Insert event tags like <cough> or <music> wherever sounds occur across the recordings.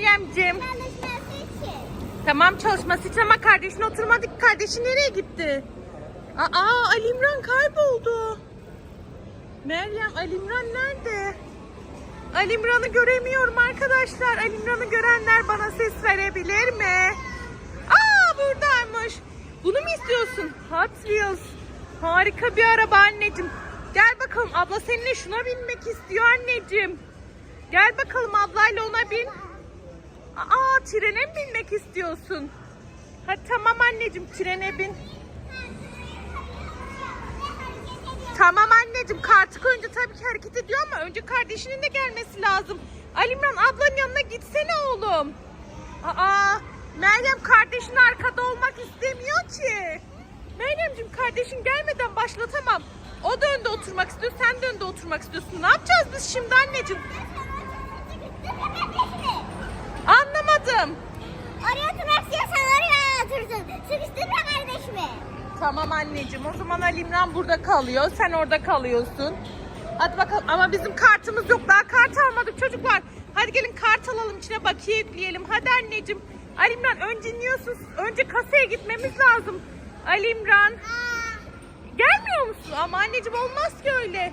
Meryem'cim. Tamam çalışması için ama kardeşin oturmadı ki. Kardeşin nereye gitti? Aa Ali İmran kayboldu. Meryem Ali İmran nerede? Ali İmran'ı göremiyorum arkadaşlar. Ali İmran'ı görenler bana ses verebilir mi? Aa buradaymış. Bunu mu istiyorsun? Hot Wheels. Harika bir araba anneciğim. Gel bakalım abla seninle şuna binmek istiyor anneciğim. Gel bakalım ablayla ona bin. Aa trene mi binmek istiyorsun? Hadi tamam anneciğim trene bin. Tamam anneciğim kartı koyunca tabii ki hareket ediyor ama önce kardeşinin de gelmesi lazım. Alimran ablanın yanına gitsene oğlum. Aa Meryem kardeşin arkada olmak istemiyor ki. Meryemciğim kardeşin gelmeden başlatamam. O da önde oturmak istiyor, sen de oturmak istiyorsun. Ne yapacağız biz şimdi anneciğim? Anlamadım. Oraya oturmak istiyorsan oraya otursun. Sıkıştırma kardeşimi. Tamam anneciğim o zaman Ali İmran burada kalıyor. Sen orada kalıyorsun. Hadi bakalım ama bizim kartımız yok. Daha kart almadık çocuklar. Hadi gelin kart alalım içine bakiye yükleyelim. Hadi anneciğim. Ali İmran önce iniyorsun. Önce kasaya gitmemiz lazım. Ali İmran. Gelmiyor musun? Ama anneciğim olmaz ki öyle.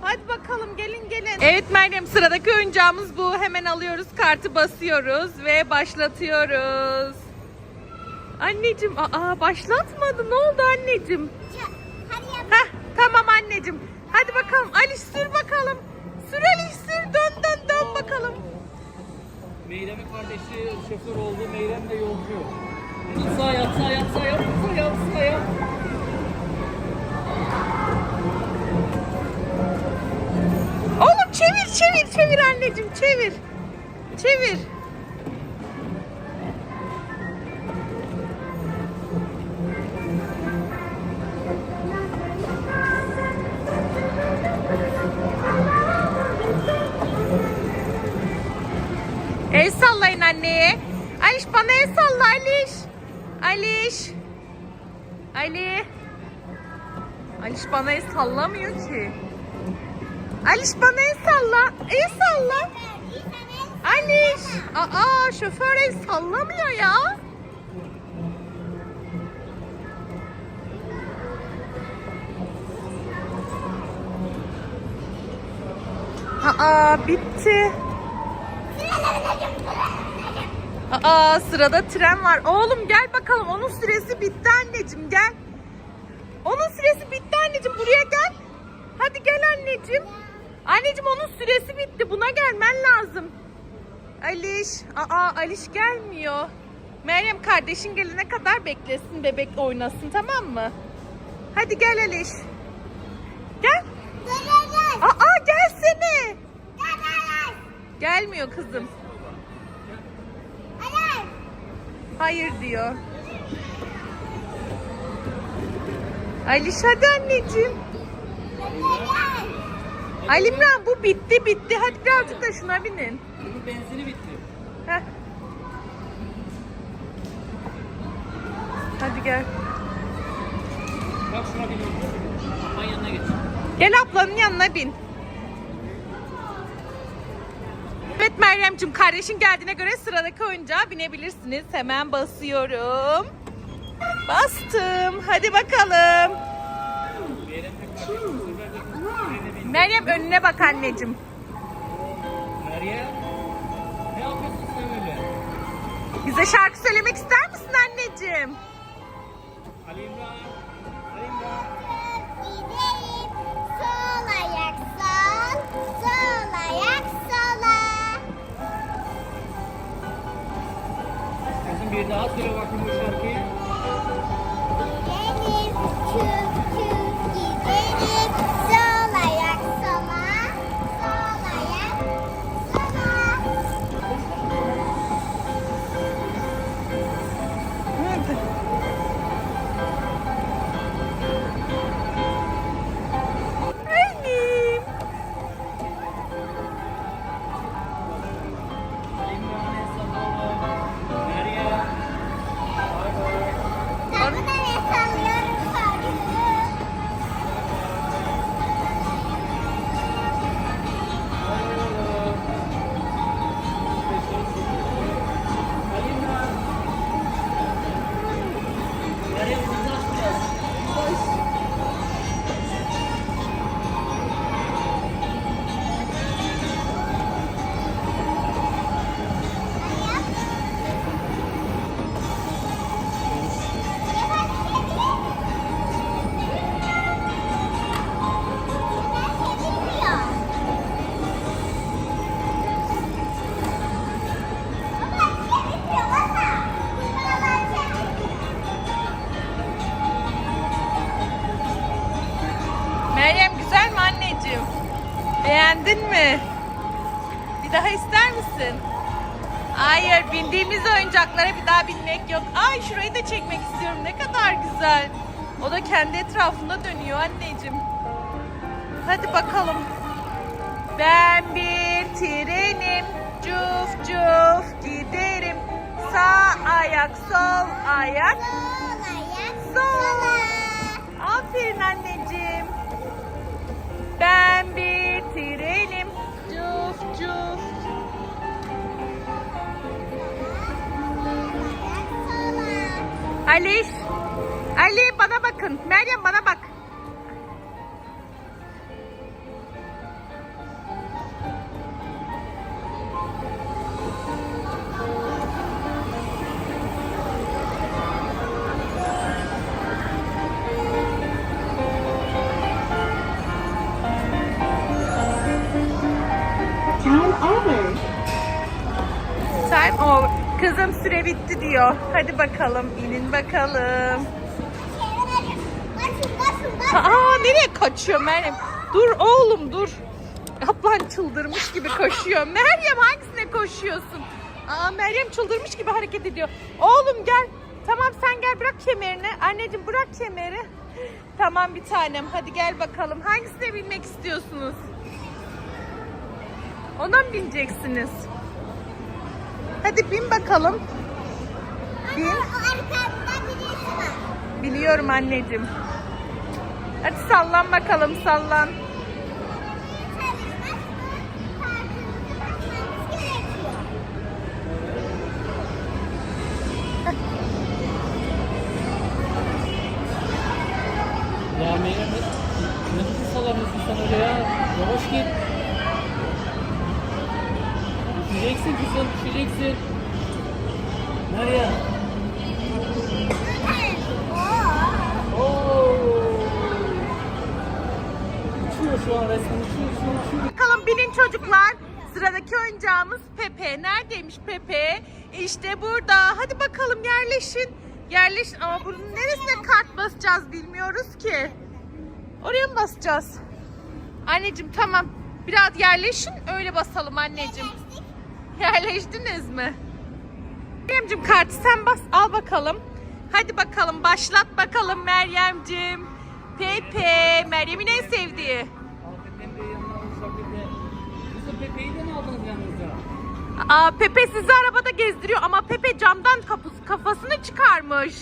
Hadi bakalım gelin gelin. Evet Meryem sıradaki oyuncağımız bu. Hemen alıyoruz kartı basıyoruz ve başlatıyoruz. Anneciğim aa başlatmadı. Ne oldu anneciğim? Hadi yap. Heh tamam anneciğim. Hadi bakalım Ali sür bakalım. Sür Ali sür dön dön dön bakalım. Meyrem'in kardeşi şoför oldu. Meyrem de yolcu. Yat sağa yat sağa yat sağa çevir çevir çevir anneciğim çevir. Çevir. El sallayın anneye. Aliş bana el salla Aliş. Aliş. Ali. Aliş bana el sallamıyor ki. Aliş bana el salla. El salla. Aliş. Aa şoför el sallamıyor ya. Aa bitti. Aa sırada tren var. Oğlum gel bakalım onun süresi bitti anneciğim gel. Onun süresi bitti anneciğim buraya gel. Hadi gel anneciğim. Anneciğim onun süresi bitti. Buna gelmen lazım. Aliş. Aa Aliş gelmiyor. Meryem kardeşin gelene kadar beklesin bebek oynasın tamam mı? Hadi gel Aliş. Gel. Aa gelsene. Gelmiyor kızım. Hayır diyor. Aliş hadi anneciğim. Alimran bu bitti bitti. Hadi birazcık da şuna binin. Bunun benzini bitti. Heh. Hadi gel. Bak şuna bir Aman yanına geç. Gel ablanın yanına bin. Evet Meryem'cim kardeşin geldiğine göre sıradaki oyuncağa binebilirsiniz. Hemen basıyorum. Bastım. Hadi bakalım. Meryem önüne bak anneciğim. Meryem. Ne yapıyorsun sen öyle? Bize şarkı söylemek ister misin anneciğim? Ali İmran. Ali İmran. Gideyim. Sol ayak sol. Sol ayak sola. Kızım bir daha söyle bakayım bu şarkıyı. Binmek yok. Ay şurayı da çekmek istiyorum. Ne kadar güzel. O da kendi etrafında dönüyor anneciğim. Hadi bakalım. Ben bir trenim. Cuf cuf giderim. Sağ ayak, sol ayak. Sol ayak. Sol. Aferin anneciğim. Ben bir trenim. Cuf cuf. Aliş. Ali bana bakın. Meryem bana bak. Bitti diyor. Hadi bakalım inin bakalım. Aa nereye kaçıyor Meryem? Dur oğlum dur. Ablan çıldırmış gibi koşuyor. Meryem hangisine koşuyorsun? Aa Meryem çıldırmış gibi hareket ediyor. Oğlum gel. Tamam sen gel bırak kemerini. Anneciğim bırak kemeri. Tamam bir tanem. Hadi gel bakalım. Hangisine binmek istiyorsunuz? Ona mı bineceksiniz? Hadi bin bakalım. Var. Biliyorum anneciğim. Hadi sallan bakalım sallan. Pepe? İşte burada. Hadi bakalım yerleşin. Yerleşin ama bunun neresine kart basacağız bilmiyoruz ki. Oraya mı basacağız? Anneciğim tamam. Biraz yerleşin öyle basalım anneciğim. Yerleştiniz mi? Meryemciğim kartı sen bas al bakalım. Hadi bakalım başlat bakalım Meryemciğim. Pepe, Meryem'in en sevdiği. Aa, Pepe sizi arabada gezdiriyor ama Pepe camdan kafasını çıkarmış.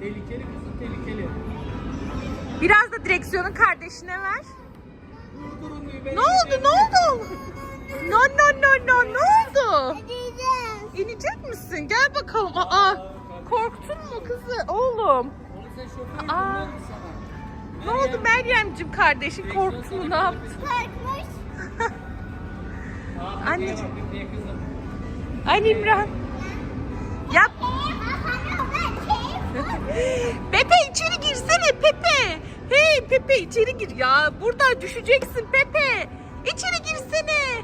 Tehlikeli kızım, tehlikeli. Biraz da direksiyonu kardeşine ver. Ne oldu? Ne oldu? No no no no ne oldu? İnecek misin? Gel bakalım. Aa, korktun mu kızı? Oğlum. Aa. Ne oldu Meryem'cim kardeşin korktu mu? Ne yaptı? Anneciğim. Ali İmran. Yap. <laughs> Pepe içeri girsene Pepe. Hey Pepe içeri gir ya. Burada düşeceksin Pepe. İçeri girsene.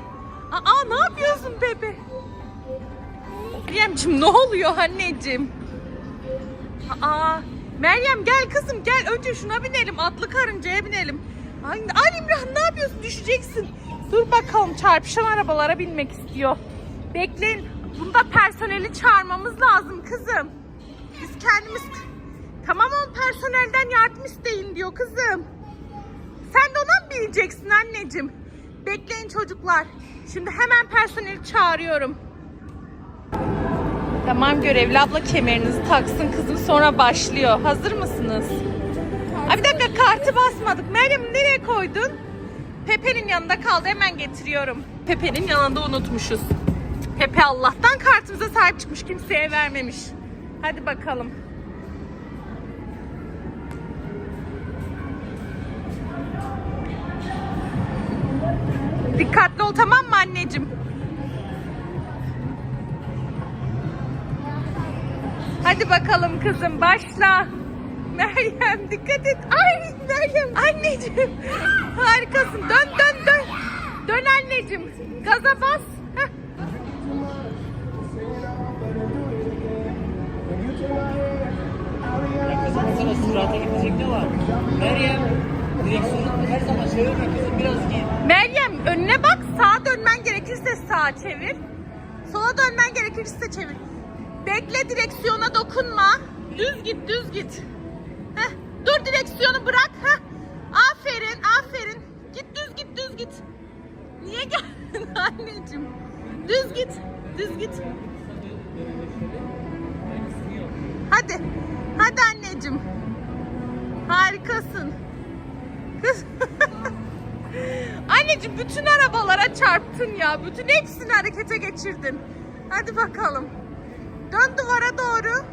Aa ne yapıyorsun Pepe? Meryemciğim ne oluyor anneciğim? Aa Meryem gel kızım gel önce şuna binelim atlı karıncaya binelim. Ay, Ali İmran ne yapıyorsun düşeceksin. Dur bakalım çarpışan arabalara binmek istiyor. Bekleyin bunda personeli çağırmamız lazım kızım. Biz kendimiz... Tamam o personelden yardım isteyin diyor kızım. Sen de ona mı bineceksin anneciğim? Bekleyin çocuklar. Şimdi hemen personeli çağırıyorum. Tamam görevli abla kemerinizi taksın kızım sonra başlıyor. Hazır mısınız? Aa, bir dakika kartı basmadık. Meryem nereye koydun? Pepe'nin yanında kaldı hemen getiriyorum. Pepe'nin yanında unutmuşuz. Pepe Allah'tan kartımıza sahip çıkmış kimseye vermemiş. Hadi bakalım. Dikkatli ol tamam mı anneciğim? Hadi bakalım kızım başla. Meryem dikkat et. Ay Meryem anneciğim. Harikasın. Dön dön dön. Dön anneciğim. Gaza bas. Heh. Ya kızım sana sürate gidecek ne var? Meryem. Direksiyonu her zaman çevirme kızım biraz git. Meryem önüne bak. Sağa dönmen gerekirse sağa çevir. Sola dönmen gerekirse çevir. Bekle direksiyona dokunma. Düz git düz git. Direksiyonu bırak. Heh. Aferin aferin. Git düz git düz git. Niye geldin <laughs> anneciğim? Düz git. Düz git. Hadi. Hadi anneciğim. Harikasın. Kız. <laughs> anneciğim bütün arabalara çarptın ya. Bütün hepsini harekete geçirdin. Hadi bakalım. Dön duvara doğru.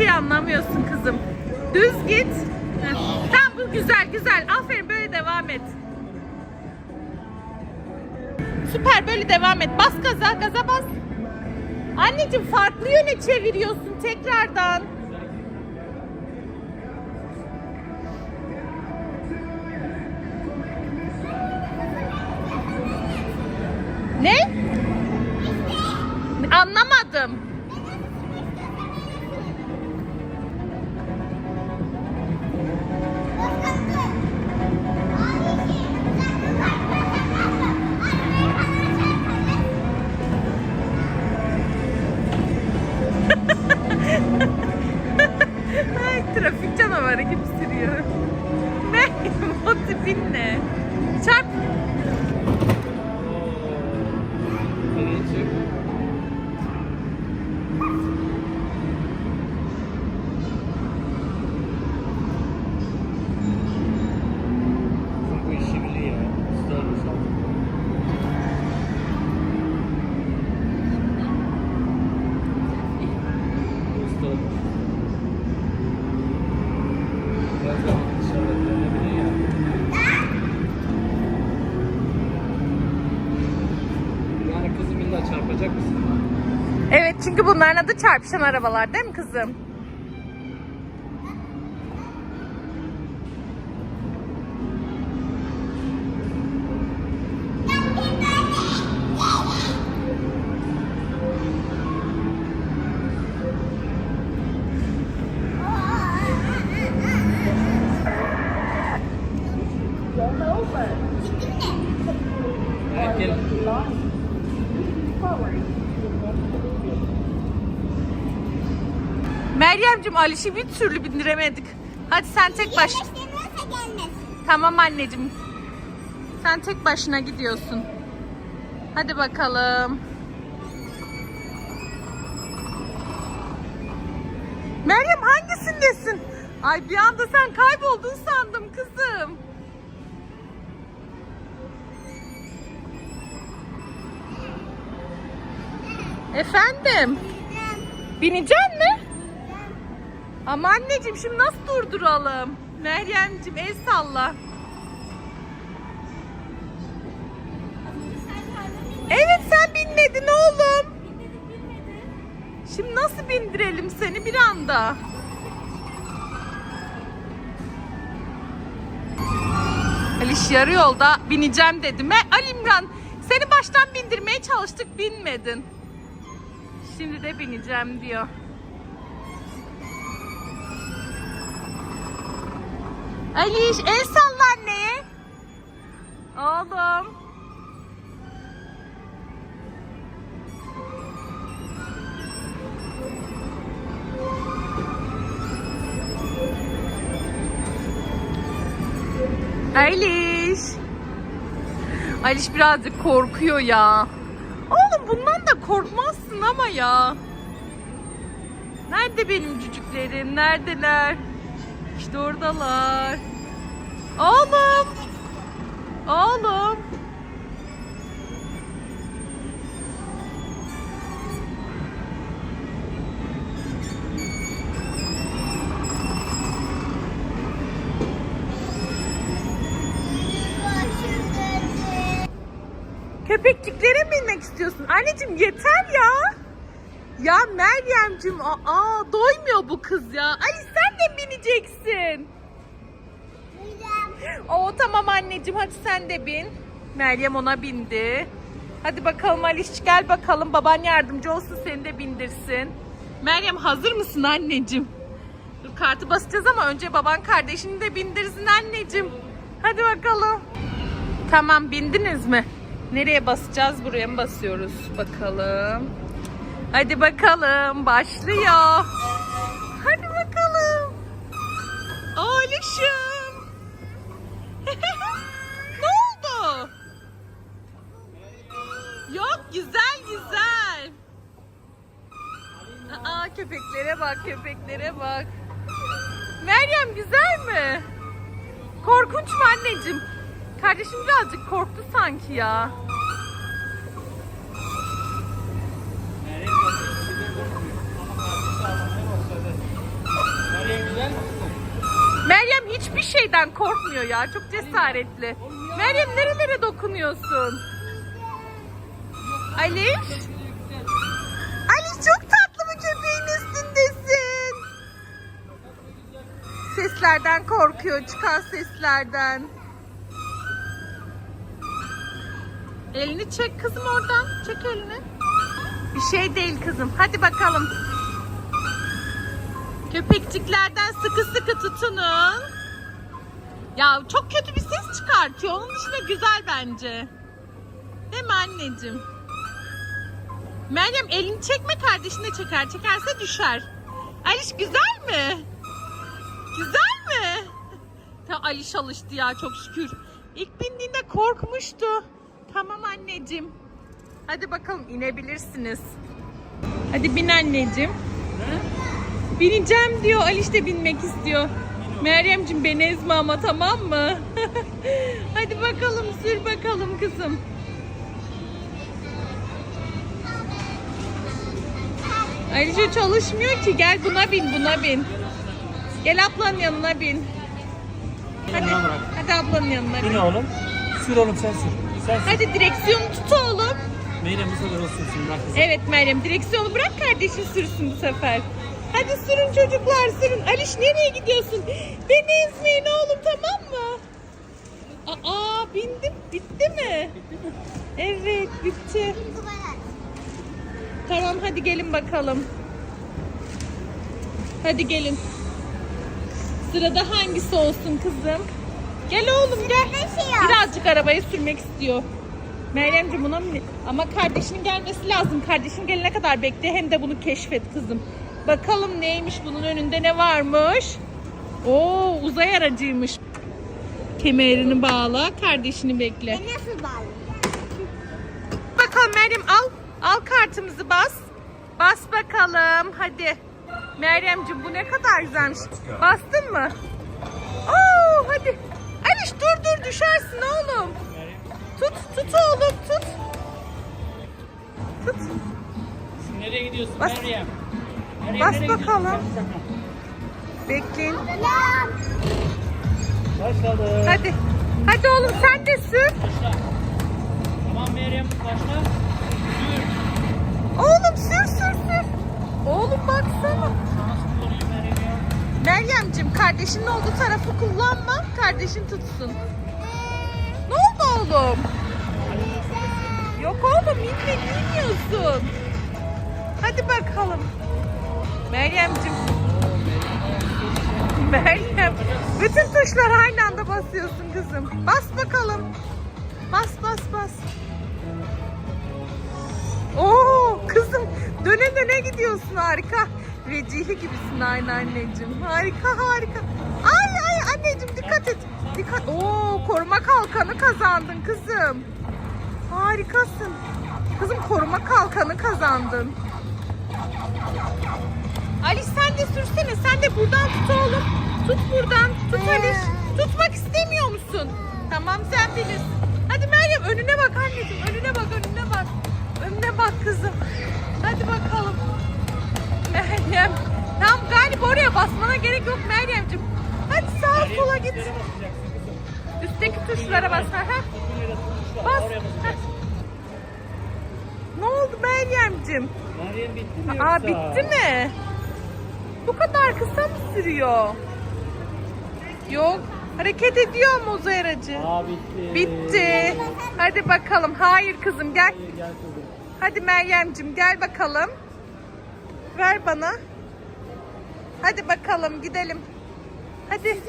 Şey anlamıyorsun kızım. Düz git. Tamam bu güzel güzel. Aferin böyle devam et. Süper böyle devam et. Bas gaza gaza bas. Anneciğim farklı yöne çeviriyorsun tekrardan. Çünkü bunların adı çarpışan arabalar değil mi kızım? Meryem'cim Aliş'i bir türlü bindiremedik. Hadi sen tek baş. Tamam anneciğim. Sen tek başına gidiyorsun. Hadi bakalım. Meryem hangisindesin? Ay bir anda sen kayboldun sandım kızım. Efendim? Binecek mi? Ama anneciğim şimdi nasıl durduralım? Meryemciğim el salla. Evet sen binmedin oğlum. Şimdi nasıl bindirelim seni bir anda? Aliş yarı yolda bineceğim dedi. Me Ali İmran seni baştan bindirmeye çalıştık binmedin. Şimdi de bineceğim diyor. Aliş el salla anneye. Oğlum. Aliş. Aliş birazcık korkuyor ya. Oğlum bundan da korkmazsın ama ya. Nerede benim cücüklerim? Neredeler? İşte oradalar. Oğlum. Oğlum. Köpekçiklere mi binmek istiyorsun? Anneciğim yeter ya. Ya Meryem'cim aa doymuyor bu kız ya. Ay sen de bineceksin. <laughs> Oo tamam anneciğim hadi sen de bin. Meryem ona bindi. Hadi bakalım Aliş gel bakalım baban yardımcı olsun seni de bindirsin. Meryem hazır mısın anneciğim? Dur kartı basacağız ama önce baban kardeşini de bindirsin anneciğim. Hadi bakalım. Tamam bindiniz mi? Nereye basacağız? Buraya mı basıyoruz? Bakalım. Hadi bakalım başlıyor. Hadi bakalım. Oğluşum. Güzel güzel. Aa köpeklere bak köpeklere bak. Meryem güzel mi? Korkunç mu anneciğim? Kardeşim birazcık korktu sanki ya. Meryem hiçbir şeyden korkmuyor ya. Çok cesaretli. Meryem nerelere dokunuyorsun? Aliş? Aliş çok tatlı bu köpeğin üstündesin. Seslerden korkuyor. Çıkan seslerden. Elini çek kızım oradan. Çek elini. Bir şey değil kızım. Hadi bakalım. Köpekçiklerden sıkı sıkı tutunun. Ya çok kötü bir ses çıkartıyor. Onun dışında güzel bence. Değil mi anneciğim? Meryem elini çekme kardeşini de çeker. Çekerse düşer. Aliş güzel mi? Güzel mi? Ta Aliş alıştı ya çok şükür. İlk bindiğinde korkmuştu. Tamam anneciğim. Hadi bakalım inebilirsiniz. Hadi bin anneciğim. Bineceğim diyor. Aliş de binmek istiyor. Meryemciğim beni ezme ama tamam mı? <laughs> Hadi bakalım sür bakalım kızım. Aliş o çalışmıyor ki. Gel buna bin buna bin. Gel ablanın yanına bin. Hadi, Yanına bırak. hadi ablanın yanına bin. Yine oğlum. Sür oğlum sen sür. Sen sür. Hadi direksiyonu tut oğlum. Meryem bu sefer o sürsün. Bırak. Evet Meryem direksiyonu bırak kardeşin sürsün bu sefer. Hadi sürün çocuklar sürün. Aliş nereye gidiyorsun? Beni ezmeyin oğlum tamam mı? Aa bindim bitti mi? Evet bitti. Tamam hadi gelin bakalım. Hadi gelin. Sırada hangisi olsun kızım? Gel oğlum gel. Şey. Birazcık arabayı sürmek istiyor. Meryemciğim buna mı? Ama kardeşinin gelmesi lazım. Kardeşin gelene kadar bekle hem de bunu keşfet kızım. Bakalım neymiş bunun önünde ne varmış? Oo uzay aracıymış. Kemerini bağla, kardeşini bekle. Ben nasıl bağlayayım? Bakalım Meryem al. Al kartımızı bas. Bas bakalım hadi. Meryemciğim bu ne kadar güzelmiş. Bastın mı? Oo hadi. Aliş dur dur düşersin oğlum. Tut tut oğlum tut. Tut. Şimdi nereye gidiyorsun Bas. Meryem? Meryem, Bas nereye gidiyorsun? bakalım. Bekleyin. Başladı. Hadi. Hadi oğlum sen de sür. Başla. Tamam Meryem başla. Oğlum sür sür sür. Oğlum baksana. Sana su konuyu Meryem ya. Meryemciğim kardeşinin olduğu tarafı kullanma. Kardeşin tutsun. Ne oldu oğlum? Yok oğlum inme bilmiyorsun. Hadi bakalım. Meryemciğim. Meryem. Bütün tuşları aynı anda basıyorsun kızım. Bas bakalım. Bas bas bas. Döne döne gidiyorsun harika. Vecihi gibisin aynı anneciğim. Harika harika. Ay ay anneciğim dikkat et. Dikkat. Oo koruma kalkanı kazandın kızım. Harikasın. Kızım koruma kalkanı kazandın. Ali sen de sürsene. Sen de buradan tut oğlum. Tut buradan. Tut Aliş. Tutmak istemiyor musun? Tamam sen bilirsin. Hadi Meryem önüne bak anneciğim. Önüne bak önüne bak. Önüne bak kızım. Hadi bakalım. Meryem. Tamam galiba oraya basmana gerek yok Meryemciğim. Hadi sağa sola git. Üstteki tuşlara bas. Ha, ha. Bas. Basacaksın. Ne oldu Meryemciğim? Meryem bitti mi Aa yoksa? bitti mi? Bu kadar kısa mı sürüyor? Yok. Hareket ediyor mu uzay aracı? Aa bitti. Bitti. Hadi bakalım. Hayır kızım gel. Hayır, gel kızım. Hadi Meryem'cim gel bakalım. Ver bana. Hadi bakalım gidelim. Hadi.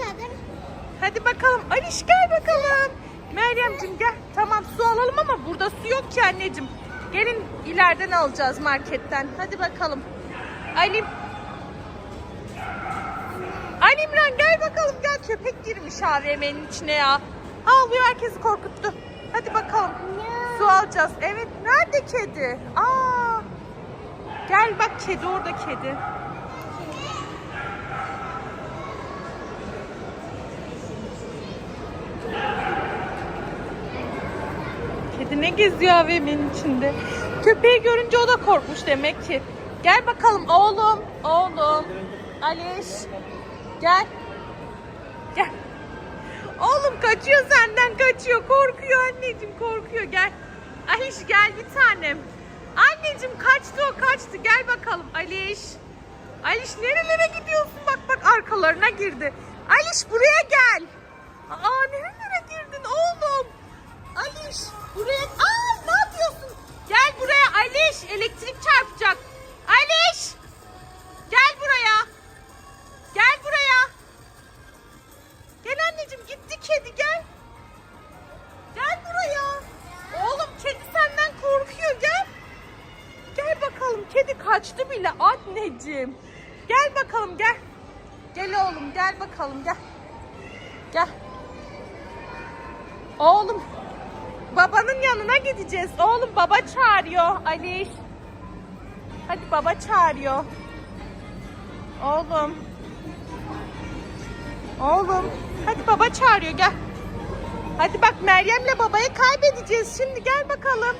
Hadi bakalım. Aliş gel bakalım. Meryem'cim gel. Tamam su alalım ama burada su yok ki anneciğim. Gelin ileriden alacağız marketten. Hadi bakalım. Alim. Alimran gel bakalım gel. Köpek girmiş AVM'nin içine ya. Ağlıyor herkesi korkuttu. Hadi bakalım. Su alacağız. Evet. Nerede kedi? Aa. Gel bak kedi orada kedi. Kedi ne geziyor AVM'nin içinde? Köpeği görünce o da korkmuş demek ki. Gel bakalım oğlum. Oğlum. Aliş. Gel. Gel. Oğlum kaçıyor senden kaçıyor. Korkuyor anneciğim korkuyor. Gel. Aliş gel bir tanem. Anneciğim kaçtı o kaçtı. Gel bakalım Aliş. Aliş nerelere gidiyorsun? Bak bak arkalarına girdi. Aliş buraya gel. Aa nerelere girdin oğlum? Aliş buraya... Aa ne yapıyorsun? Gel buraya Aliş. Elektrik anneciğim. Gel bakalım gel. Gel oğlum gel bakalım gel. Gel. Oğlum babanın yanına gideceğiz. Oğlum baba çağırıyor Ali. Hadi baba çağırıyor. Oğlum. Oğlum. Hadi baba çağırıyor gel. Hadi bak Meryem'le babayı kaybedeceğiz şimdi gel bakalım.